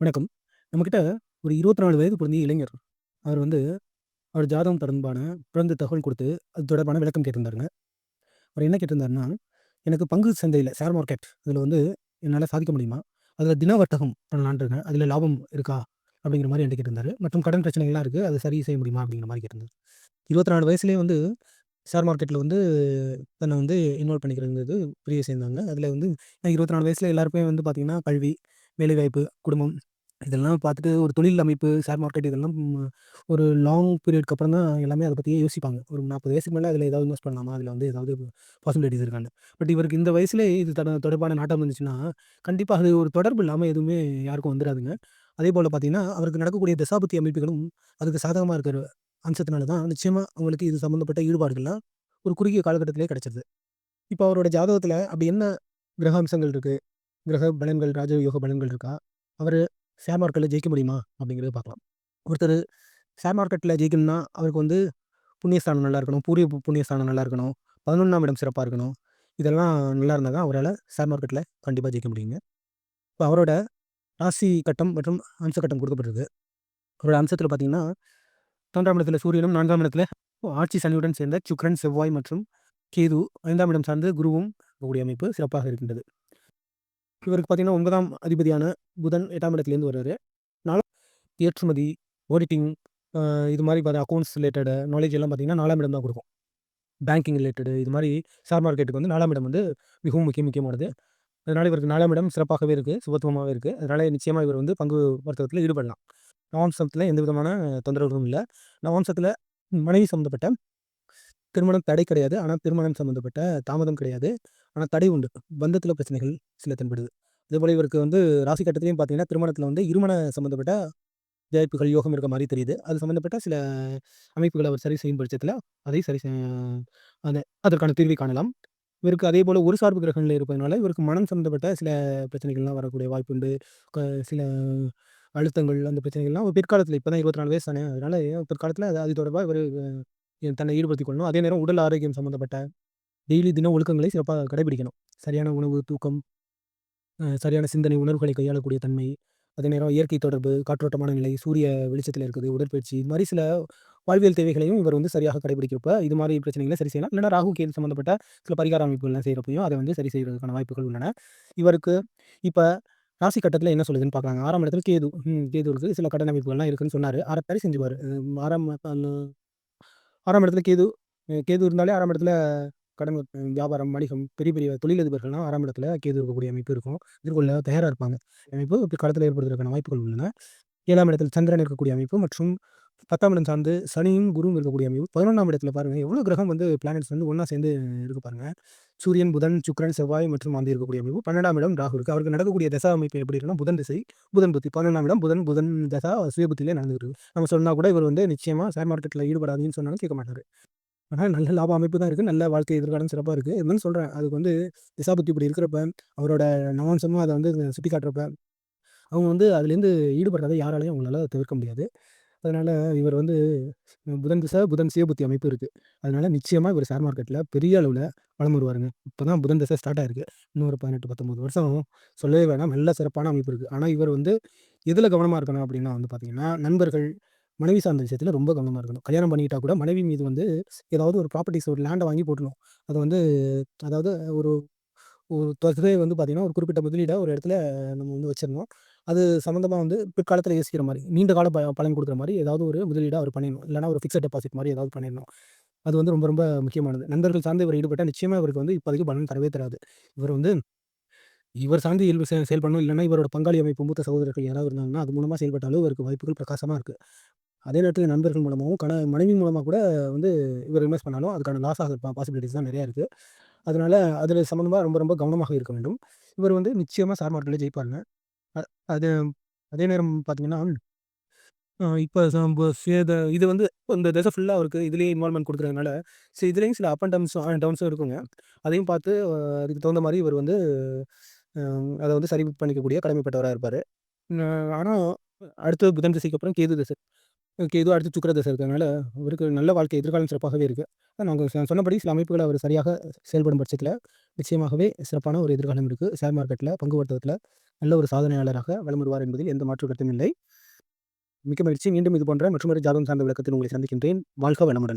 வணக்கம். நம்மக்கிட்ட ஒரு 24 வயது பொருந்திய இளைஞர். அவர் வந்து அவர் ஜாதகம் தொடர்பான பிறந்த தகவல் குடுத்து, அது தொடர்பான விளக்கம் கேட்டிருந்தாருங்க. அவர் என்ன கேட்டிருந்தாருன்னா, எனக்கு பங்கு சந்தையில ஷேர் மார்க்கெட் இதில் வந்து என்னால சாதிக்க முடியுமா? அதில் தின வர்த்தகம் பண்ணலான்ட்டு இருக்கேன். அதில லாபம் இருக்கா? அப்படிங்கிற மாரி என்ட்ட கேட்டிருந்தாரு. மற்றும் கடன் பிரச்சனைகள்லாம் இருக்கு. அதை சரி செய்ய முடியுமா? அப்படிங்கிற மாரி கேட்டிருந்தாரு. 24 வயசுலயே வந்து ஷேர் மார்க்கெட்ல வந்து தன்னை வந்து இன்வால்வ் பண்ணிக்கிறதுங்கிறது பெரிய விஷயம் தாங்க. அதில வந்து 24 வயசுல எல்லாருமே வந்து பார்த்திங்கன்னா கல்வி, வேலைவாய்ப்பு, குடும்பம் இதெல்லாம் பார்த்துட்டு ஒரு தொழில் அமைப்பு, ஷேர் மார்க்கெட் இதெல்லாம் ஒரு லாங் பீரியட்க்கு அப்புறம் தான் எல்லாமே அத பத்தியே யோசிப்பாங்க. ஒரு 40 வயசுக்கு மேல அதில ஏதாவது இன்வெஸ்ட் பண்ணலாமா? அதில வந்து ஏதாவது பாசிபிலிட்டீஸ் இருக்கான்னு. பட் இவருக்கு இந்த வயசுலயே இது தட தொடர்பான நாட்டம் இருந்துச்சுன்னா, கண்டிப்பா அது ஒரு தொடர்பு இல்லாம எதுவுமே யாருக்கும் வந்துராதுங்க. அதேபோல பார்த்தீங்கன்னா, அவருக்கு நடக்கக்கூடிய தசாபுத்தி அமைப்புகளும் அதுக்கு சாதகமா இருக்கிற அம்சத்தினால தான் நிச்சயமா அவங்களுக்கு இது சம்மந்தப்பட்ட ஈடுபாடுகள்லாம் ஒரு குறுகிய காலகட்டத்திலேயே கிடைச்சிருது. இப்ப அவரோட ஜாதகத்தில அப்படி என்ன கிரக அம்சங்கள் இருக்கு? கிரக பலன்கள், ராஜயோக பலன்கள் இருக்கா? அவர் ஷேர் மார்க்கெட்டில் ஜெயிக்க முடியுமா? அப்படிங்கிறத பார்க்கலாம். ஒருத்தர் ஷேர் மார்க்கெட்டில் ஜெயிக்கணும்னா, அவருக்கு வந்து புண்ணியஸ்தானம் நல்லா இருக்கணும். பூரிய புண்ணியஸ்தானம் நல்லா இருக்கணும். 11ஆம் இடம் சிறப்பாக இருக்கணும். இதெல்லாம் நல்லா இருந்தால் தான் அவரால் ஷேர் மார்க்கெட்டில் கண்டிப்பாக ஜெயிக்க முடியுங்க. இப்போ அவரோட ராசி கட்டம் மற்றும் அம்ச கட்டம் கொடுக்கப்பட்டிருக்கு அவரோட அம்சத்தில் பார்த்தீங்கன்னா, 3ஆம் இடத்துல சூரியனும், நான்காம் இடத்துல ஆட்சி சனியுடன் சேர்ந்த சுக்ரன் செவ்வாய் மற்றும் கேது ஐந்தாம் இடம் சார்ந்து குருவும் இருக்கக்கூடிய அமைப்பு சிறப்பாக இருக்கின்றது. இவருக்கு பார்த்தீங்கன்னா, ஒன்பதாம் அதிபதியான புதன் எட்டாம் இடத்துலேருந்து வர்றாரு நாலாம் ஏற்றுமதி, ஆடிட்டிங் இது மாதிரி பார்த்து அக்கௌண்ட்ஸ் ரிலேட்டட் நாலேஜ் எல்லாம் பார்த்தீங்கன்னா, நாலாம் இடம் தான் கொடுக்கும் பேங்கிங் ரிலேட்டடு இது மாதிரி ஷேர் மார்க்கெட்டுக்கு வந்து நாலாம் இடம் வந்து மிகவும் முக்கிய முக்கியமானது. அதனால் இவருக்கு நாலாம் இடம் சிறப்பாகவே இருக்குது சுபத்துவமாகவே இருக்குது அதனால் நிச்சயமாக இவர் வந்து பங்கு வர்த்தகத்தில் ஈடுபடலாம். நவம்சத்தில் எந்த விதமான தொந்தரவுகளும் இல்லை நவம்சத்தில் மனைவி சம்மந்தப்பட்ட திருமணம் தடை கிடையாது. ஆனால் திருமணம் சம்மந்தப்பட்ட தாமதம் கிடையாது. ஆனால் தடை உண்டு. பந்தத்தில் பிரச்சனைகள் சில தென்படுது. அதேபோல் இவருக்கு வந்து ராசி கட்டத்திலையும் பார்த்தீங்கன்னா, திருமணத்தில் வந்து இருமண சம்மந்தப்பட்ட வாய்ப்புகள், யோகம் இருக்க மாதிரி தெரியுது. அது சம்மந்தப்பட்ட சில அமைப்புகளை அவர் சரி செய்யும் பட்சத்தில் அதை சரி அந்த அதற்கான தீர்வை காணலாம். இவருக்கு அதே போல் ஒரு சார்பு கிரகங்கள் இருப்பதனால, இவருக்கு மனம் சம்மந்தப்பட்ட சில பிரச்சனைகள்லாம் வரக்கூடிய வாய்ப்புண்டு. க சில அழுத்தங்கள் அந்த பிரச்சனைகள்லாம் பிற்காலத்தில் இப்போ தான் 24 வயசு தானே. அதனால் பிற்காலத்தில் அது அது தொடர்பாக இவர் தன்னை ஈடுபடுத்திக் கொள்ளணும். அதே நேரம் உடல் ஆரோக்கியம் சம்மந்தப்பட்ட டெய்லி தின ஒழுக்கங்களை சிறப்பாக கடைபிடிக்கணும். சரியான உணவு, தூக்கம், சரியான சிந்தனை, உணர்வுகளை கையாளக்கூடிய தன்மை, அதே நேரம் இயற்கை தொடர்பு, காற்றோட்டமான நிலை, சூரிய வெளிச்சத்தில் இருக்குது, உடற்பயிற்சி இது மாதிரி சில வாழ்வியல் தேவைகளையும் இவர் வந்து சரியாக கடைபிடிக்கிறப்ப, இது மாதிரி பிரச்சனைகளை சரி செய்யலாம். இல்லைனா ராகு, கேது சம்மந்தப்பட்ட சில பரிகார அமைப்புகள்லாம் செய்கிறப்பையும் அதை வந்து சரி செய்றதுக்கான வாய்ப்புகள் உள்ளன. இவருக்கு இப்போ ராசி கட்டத்தில் என்ன சொல்லுதுன்னு பார்க்கலாங்க. 6ஆம் இடத்தில கேது கேது இருக்குது சில கடன் அமைப்புகள்லாம் இருக்குன்னு சொன்னார் ஆற சரி செஞ்சுவார் ஆறாம் ஆறாம் இடத்துல கேது கேது இருந்தாலே 6ஆம் இடத்துல கடன் வியாபாரம், வணிகம், பெரிய பெரிய தொழிலதிபர்கள்லாம் 6ஆம் இடத்துல கேது இருக்கக்கூடிய அமைப்பு இருக்கும். எதிர்கொள்ள தயாராக இருப்பாங்க. அமைப்பு பிற்காலத்தில ஏற்படுவதற்கான வாய்ப்புகள் உள்ளன. ஏழாம் இடத்தில் சந்திரன் இருக்கக்கூடிய அமைப்பு மற்றும் 10ஆம் இடம் சார்ந்து சனியும், குருவும் இருக்கக்கூடிய அமைப்பு. பதினொன்றாம் இடத்துல பாருங்கள் எவ்வளோ கிரகம் வந்து பிளானட்ஸ் வந்து ஒன்றா சேர்ந்து இருக்கு பாருங்கள் சூரியன், புதன், சுக்ரன் செவ்வாய் மற்றும் மாந்தி இருக்கக்கூடிய அமைப்பு. 12ஆம் இடம் ராகு இருக்குது அவருக்கு நடக்கக்கூடிய தசா அமைப்பு எப்படி இருக்குன்னா, புதன் திசை, புதன் புத்தி. 11ஆம் இடம் புதன் புதன் தசா சுயபுத்திலே நடந்துருக்கு நம்ம சொன்னால் கூட இவர் வந்து நிச்சயமாக ஷேர் மார்க்கெட்டில் ஈடுபடாதுன்னு சொன்னாலும் கேட்க மாட்டார் ஆனால் நல்ல லாப அமைப்பு தான் இருக்குது நல்ல வாழ்க்கை எதிர்காலம் சிறப்பாக இருக்குது இருந்தாலும் சொல்கிறேன் அதுக்கு வந்து திசாபுத்தி இப்படி இருக்கிறப்ப, அவரோட நவாம்சமும் அதை வந்து சுட்டிக்காட்டுறப்ப, அவங்க வந்து அதுலேருந்து ஈடுபடுறத யாராலையும் அவங்களால தவிர்க்க முடியாது. அதனால் இவர் வந்து புதன் திசை, புதன் சிவபுத்தி அமைப்பு இருக்குது அதனால நிச்சயமாக இவர் ஷேர் மார்க்கெட்டில் பெரிய அளவில் வளம் வருவாருங்க. இப்போ தான் புதன் திசை ஸ்டார்ட் ஆயிருக்கு. இன்னொரு பதினெட்டு பத்தொம்பது வருஷம் சொல்லவே வேணாம். நல்ல சிறப்பான அமைப்பு இருக்குது ஆனால் இவர் வந்து எதில் கவனமாக இருக்கணும் அப்படின்னா வந்து பார்த்திங்கன்னா நண்பர்கள், மனைவி சார்ந்த விஷயத்தில் ரொம்ப கவனமாக இருக்கணும். கல்யாணம் பண்ணிக்கிட்டா கூட மனைவி மீது வந்து ஏதாவது ஒரு ப்ராப்பர்ட்டிஸ் ஒரு லேண்டை வாங்கி போட்டணும் அதை வந்து அதாவது ஒரு ஒரு தொகை வந்து பார்த்திங்கன்னா ஒரு குறிப்பிட்ட முதலீடாக ஒரு இடத்துல நம்ம வந்து வச்சிருந்தோம் அது சம்மந்தமாக வந்து பிற்காலத்தில் யோசிக்கிற மாதிரி நீண்ட கால ப பலன் கொடுக்குற மாதிரி ஏதாவது ஒரு முதலீடாக அவர் பண்ணிடணும். இல்லைனா ஒரு ஃபிக்ஸட் டெபாசிட் மாதிரி ஏதாவது பண்ணிடணும். அது வந்து ரொம்ப ரொம்ப முக்கியமானது. நண்பர்கள் சார்ந்து இவர் ஈடுபட்டால் நிச்சயமாக இவருக்கு வந்து இப்போதைக்கு பலன் தரவே தராது. இவர் வந்து இவர் சார்ந்து இயல்பு செ செயல்படணும். இல்லைனா இவரோட பங்காளி அமைப்பு மூத்த சகோதரர்கள் யாராவது இருந்தாங்கன்னா, அது மூலமாக செயல்பட்டாலும் இவருக்கு வாய்ப்புகள் பிரகாசமாக இருக்குது அதே நேரத்தில் நண்பர்கள் மூலமாகவும் கண மனைவி மூலமாக கூட வந்து இவர் இன்வெஸ்ட் பண்ணாலும் அதுக்கான லாஸ் ஆக பாசிபிலிட்டிஸ் தான் நிறையா இருக்குது அதனால் அதில் சம்மந்தமாக ரொம்ப ரொம்ப கவனமாக இருக்க வேண்டும். இவர் வந்து நிச்சயமாக ஷேர் மார்க்கெட்டில் ஜெயிப்பாருங்க. அது அதே நேரம் பார்த்தீங்கன்னா, இப்போ இது வந்து இந்த திசை ஃபுல்லாக அவருக்கு இதுலேயே இன்வால்மெண்ட் கொடுக்குறதுனால ஸோ இதுலேயும் சில அப் அண்ட் டவுன்ஸ் அண்ட் டவுன்ஸும் இருக்குங்க. அதையும் பார்த்து அதுக்கு தகுந்த மாதிரி இவர் வந்து அதை வந்து சரி பண்ணிக்கக்கூடிய கடமைப்பட்டவராக இருப்பார் ஆனால் அடுத்த புதன் திசைக்கு அப்புறம் கேது திசை. கேது அடுத்து சுக்கிர தசை இருக்கிறதுனால அவருக்கு நல்ல வாழ்க்கை எதிர்காலம் சிறப்பாகவே இருக்குது நாங்கள் சொன்னபடி சில அமைப்புகள் அவர் சரியாக செயல்படும் பட்சத்தில் நிச்சயமாகவே சிறப்பான ஒரு எதிர்காலம் இருக்குது ஷேர் மார்க்கெட்டில் பங்கு வர்த்தகத்தில் நல்ல ஒரு சாதனையாளராக வலம் வருவார் என்பதில் எந்த மாற்று கருத்தும் இல்லை. மிக்க மகிழ்ச்சி. மீண்டும் இது போன்ற மற்றொரு ஜாதகம் சார்ந்த விளக்கத்தில் உங்களை சந்திக்கின்றேன். வாழ்க வளமுடன்.